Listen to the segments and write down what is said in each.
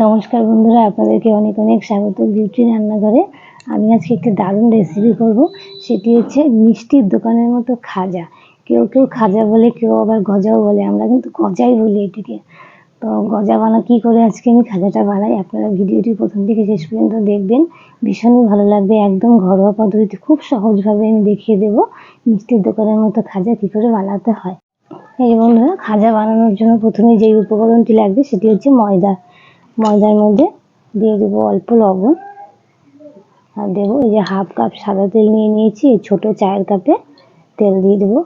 নমস্কার বন্ধুরা, আপনাদেরকে অনেক অনেক স্বাগত বিউটি রান্নাঘরে। আমি আজকে একটা দারুণ রেসিপি করব, সেটি হচ্ছে মিষ্টির দোকানের মতো খাজা। কেউ কেউ খাজা বলে, কেউ আবার গজাও বলে, আমরা কিন্তু গজাই বলি এটিকে। তো গজা বানা, কী করে আজকে আমি খাজাটা বানাই, আপনারা ভিডিওটি প্রথম থেকে শেষ পর্যন্ত দেখবেন। ভীষণই ভালো লাগবে, একদম ঘরোয়া পদ্ধতিতে খুব সহজভাবে আমি দেখিয়ে দেব মিষ্টির দোকানের মতো খাজা কী করে বানাতে হয়। এই বন্ধুরা, খাজা বানানোর জন্য প্রথমে যেই উপকরণটি লাগবে, সেটি হচ্ছে ময়দা। ময়দার মধ্যে দিয়ে দেবো অল্প লবণ। আর দেবো এই যে হাফ কাপ সাদা তেল নিয়ে নিয়েছি, এই ছোটো চায়ের কাপে তেল দিয়ে দেবো।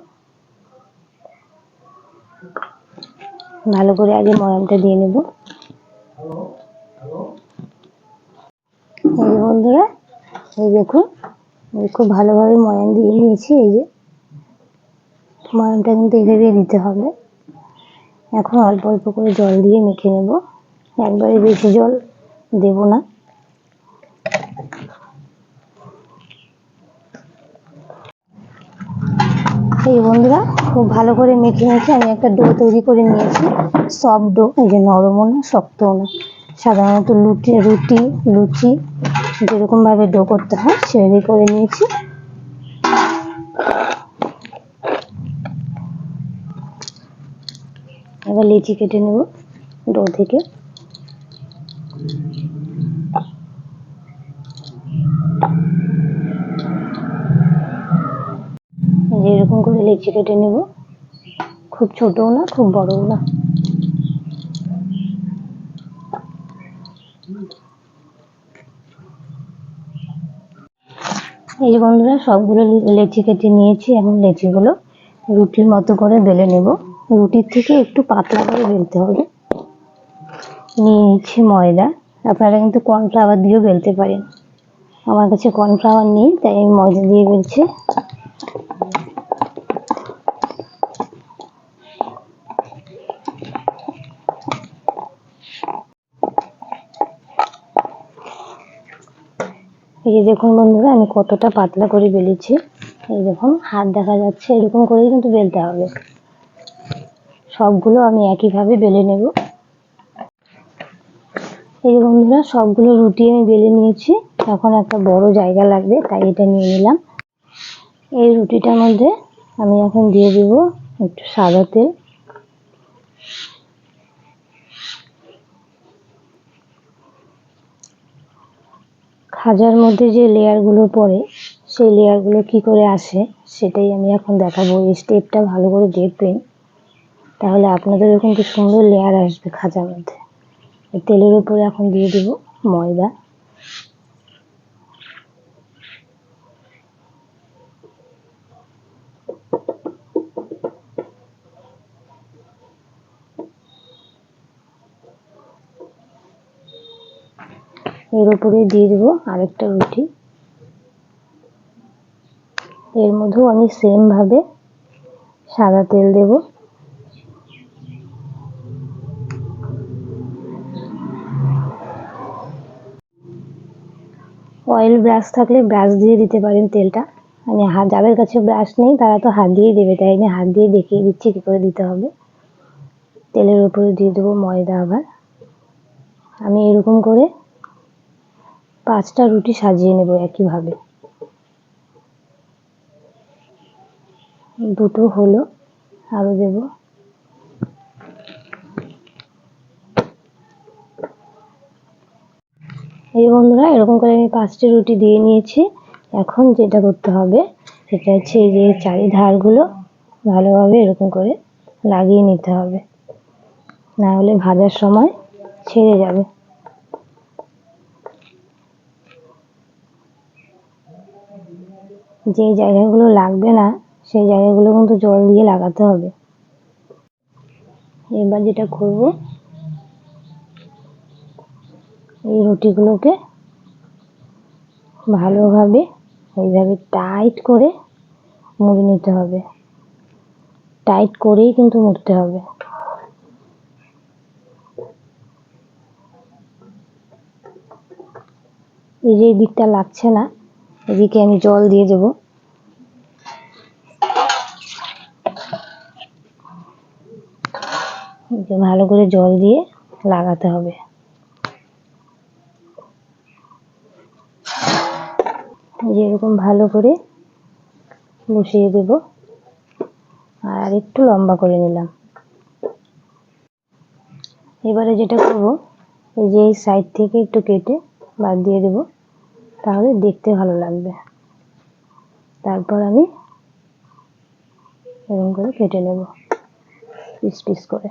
ভালো করে আগে ময়ামটা দিয়ে নেব। এই বন্ধুরা, এই দেখুন খুব ভালোভাবে ময়াম দিয়ে নিয়েছি, এই যে ময়ামটা কিন্তু এইভাবে দিতে হবে। এখন অল্প অল্প করে জল দিয়ে মেখে নেব। একবারে বেশি জল দেব না। এই বন্ধুরা, খুব ভালো করে মেখে মেখে আমি একটা ডো তৈরি করে নিয়েছি। সফট ডো, এই যে নরমও না, শক্তও না। সাধারণত লুটি, রুটি, লুচি, যেরকমভাবে ডো করতে হয়, সেভাবেই করে নিয়েছি। এবার লিচি কেটে নেব ডো থেকে যে এরকম করে লিচি কেটে নেব। খুব ছোটও না, খুব বড়ও না। এই যে বন্ধুরা, সবগুলো লেচি কেটে নিয়েছি, এখন লেচিগুলো রুটির মতো করে বেলে নেব। রুটির থেকে একটু পাতলা করে বেলতে হবে। নিয়েছি ময়দা। আপনারা কিন্তু কর্নফ্লাওয়ার দিয়েও বেলতে পারেন। আমার কাছে কর্নফ্লাওয়ার নেই, তাই আমি ময়দা দিয়ে বেলছি। এই যে দেখুন বন্ধুরা, আমি কতটা পাতলা করে বেলেছি। এই দেখুন, হাত দেখা যাচ্ছে, এরকম করেই কিন্তু বেলতে হবে। সবগুলো আমি একইভাবে বেলে নেব। এই যে বন্ধুরা, সবগুলো রুটি আমি বেলে নিয়েছি। এখন একটা বড় জায়গা লাগবে, তাই এটা নিয়ে নিলাম। এই রুটিটার মধ্যে আমি এখন দিয়ে দেব একটু সাদা তেল। খাজার মধ্যে যে লেয়ারগুলো পড়ে, সেই লেয়ারগুলো কি করে আসে, সেটাই আমি এখন দেখাবো। এই স্টেপটা ভালো করে দেখবেন। তাহলে আপনাদেরও কিন্তু সুন্দর লেয়ার আসবে খাজার মধ্যে। তেলের উপরে এখন দিয়ে দেবো ময়দা। এর উপরে দিয়ে দেবো আরেকটা রুটি। এর মধ্যেও আমি সেম ভাবে সাদা তেল দেব। অয়েল ব্রাশ থাকলে ব্রাশ দিয়ে দিতে পারেন তেলটা। আমি হাত যাদের কাছে ব্রাশ নেই, তারা তো হাত দিয়েই দেবে, তাই আমি হাত দিয়ে দেখিয়ে দিচ্ছি কী করে দিতে হবে। তেলের উপরে দিয়ে দেবো ময়দা আবার। আমি এরকম করে পাঁচটা রুটি সাজিয়ে নেব একইভাবে। দুটো হলো আরও দেব। এই বন্ধুরা, এরকম করে আমি পাঁচটি রুটি দিয়ে নিয়েছি। এখন যেটা করতে হবে, সেটা হচ্ছে এই যে চারিধারগুলো ভালোভাবে এরকম করে লাগিয়ে নিতে হবে। না হলে ভাজার সময় ছেড়ে যাবে। যে জায়গাগুলো লাগবে না, সেই জায়গাগুলো কিন্তু জল দিয়ে লাগাতে হবে। এবার যেটা করব, এই রুটিগুলোকে ভালোভাবে এইভাবে টাইট করে মুড়ে নিতে হবে। টাইট করেই কিন্তু মুড়তে হবে। এই যে দিকটা লাগছে না এদিকে আমি জল দিয়ে দেব। ভালো করে জল দিয়ে লাগাতে হবে। এরকম ভালো করে বসিয়ে দেব। আর একটু লম্বা করে নিলাম। এবারে যেটা করব, এই যে এই সাইড থেকে একটু কেটে বাদ দিয়ে দেবো। তাহলে দেখতে ভালো লাগবে। তারপর আমি এরকম করে কেটে নেব পিস পিস করে।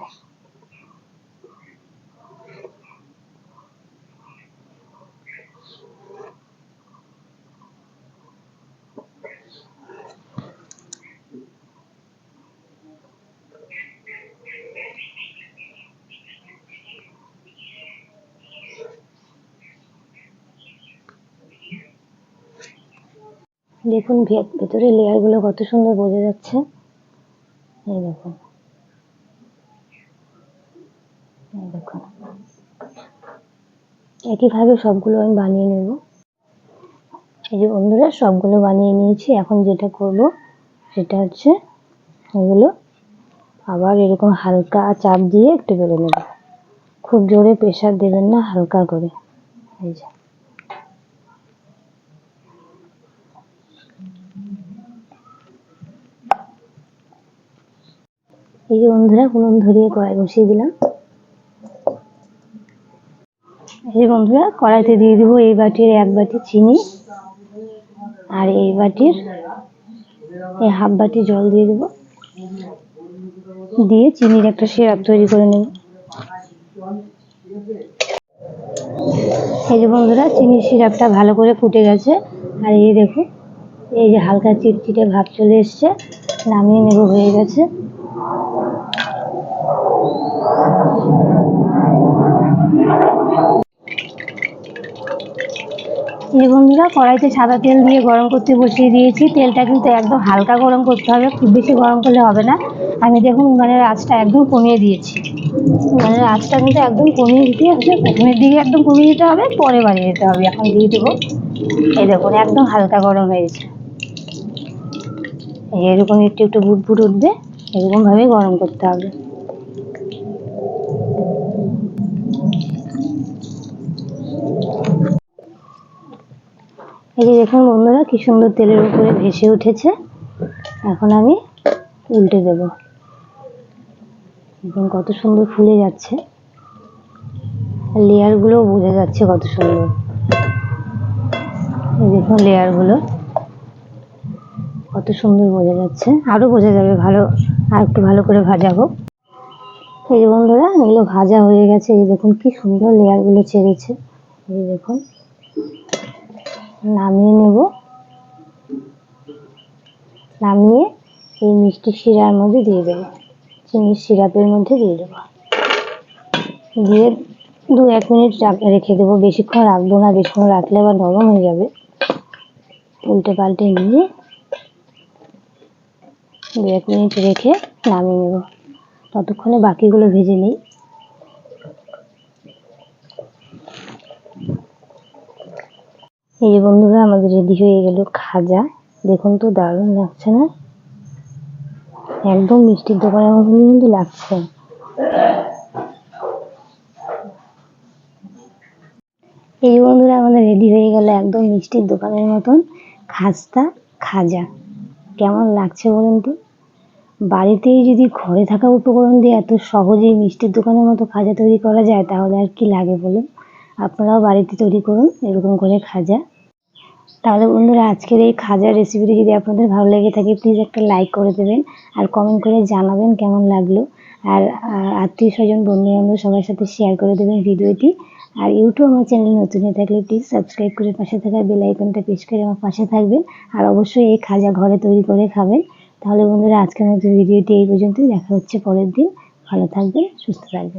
দেখুন ভে- ভেতরের লেয়ারগুলো কত সুন্দর বোঝা যাচ্ছে। এই দেখুন। এই দেখুন। একইভাবে সবগুলো আমি বানিয়ে নেব। এই যে বন্ধুরা, সবগুলো বানিয়ে নিয়েছি। এখন যেটা করব, সেটা হচ্ছে এগুলো আবার এরকম হালকা চাপ দিয়ে একটু বেলে নেব। খুব জোরে প্রেসার দেবেন না, হালকা করে। এই যে। এই যে বন্ধুরা, উনুন ধরিয়ে কড়াই বসিয়ে দিলাম। এই যে বন্ধুরা, কড়াইতে দিয়ে দিব এই বাটির এক বাটি চিনি আর এই বাটির এই হাফ বাটি জল দিয়ে দেব। দিয়ে চিনির একটা সিরাপ তৈরি করে নেব। এই যে বন্ধুরা, চিনির সিরাপটা ভালো করে ফুটে গেছে। আর এই দেখো, এই যে হালকা চিটচিটে ভাব চলে এসছে, নামিয়ে নেব হয়ে গেছে। এই বন্ধুরা, কড়াইতে সাদা তেল দিয়ে গরম করতে বসিয়ে দিয়েছি। তেলটা কিন্তু একদম হালকা গরম করতে হবে, খুব বেশি গরম করলে হবে না। আমি দেখুন উনানের আঁচটা একদম কমিয়ে দিয়েছি। উনানের আঁচটা কিন্তু একদম কমিয়ে দিতে হবে, প্রথমের দিকে একদম কমিয়ে দিতে হবে, পরে বাড়িয়ে দিতে হবে। এখন দিয়ে দেবো। এই দেখুন, একদম হালকা গরম হয়েছে এরকম একটু একটু বুট বুট উঠবে। এরকমভাবে গরম করতে হবে। এই যে দেখুন বন্ধুরা, কি সুন্দর তেলের উপরে ভেসে উঠেছে। এখন আমি উল্টে দেব। দেখুন কত সুন্দর ফুলে যাচ্ছে। লেয়ারগুলো বোঝা যাচ্ছে কত সুন্দর। এই দেখুন লেয়ারগুলো। কত সুন্দর বোঝা যাচ্ছে। আরও বোঝা যাবে ভালো। আর একটু ভালো করে ভাজাবো। এই যে বন্ধুরা, এগুলো ভাজা হয়ে গেছে। এই দেখুন কি সুন্দর লেয়ারগুলো ছেড়েছে। এই দেখুন, নামিয়ে নেব। নামিয়ে এই মিষ্টি শিরার মধ্যে দিয়ে দেবো। চিনির সিরাপের মধ্যে দিয়ে দেবো। দিয়ে দু এক মিনিট রাখ- রেখে দেবো। বেশিক্ষণ রাখব না। বেশিক্ষণ রাখলে আবার নরম হয়ে যাবে। উল্টে পাল্টে নিয়ে দু এক মিনিট রেখে নামিয়ে নেব। ততক্ষণে বাকিগুলো ভেজে নিই। এই যে বন্ধুরা, আমাদের রেডি হয়ে গেল খাজা। দেখুন তো দারুণ লাগছে না? একদম মিষ্টির দোকানের মতন কিন্তু লাগছে। এই বন্ধুরা, আমাদের রেডি হয়ে গেল একদম মিষ্টির দোকানের মতন খাস্তা খাজা। কেমন লাগছে বলুন তো? বাড়িতেই যদি ঘরে থাকা উপকরণ দিয়ে এত সহজেই মিষ্টির দোকানের মতো খাজা তৈরি করা যায়, তাহলে আর কি লাগে বলুন? আপনারাও বাড়িতে তৈরি করুন, এরকম করে খাজা। তাহলে বন্ধুরা, আজকের এই খাজার রেসিপিটি যদি আপনাদের ভালো লেগে থাকে প্লিজ একটা লাইক করে দেবেন, আর কমেন্ট করে জানাবেন কেমন লাগল। আর আত্মীয় স্বজন বন্ধু বান্ধব সবার সাথে শেয়ার করে দেবেন ভিডিওটি। আর ইউটিউব আমার চ্যানেল নতুন হয়ে থাকলে প্লিজ সাবস্ক্রাইব করে পাশে থাকা বেল আইকনটা প্রেস করে আমার পাশে থাকবেন। আর অবশ্যই এই খাজা ঘরে তৈরি করে খাবেন। তাহলে বন্ধুরা আজকের মতো ভিডিওটি এই পর্যন্তই। দেখা হচ্ছে পরের দিন। ভালো থাকবেন, সুস্থ থাকবেন।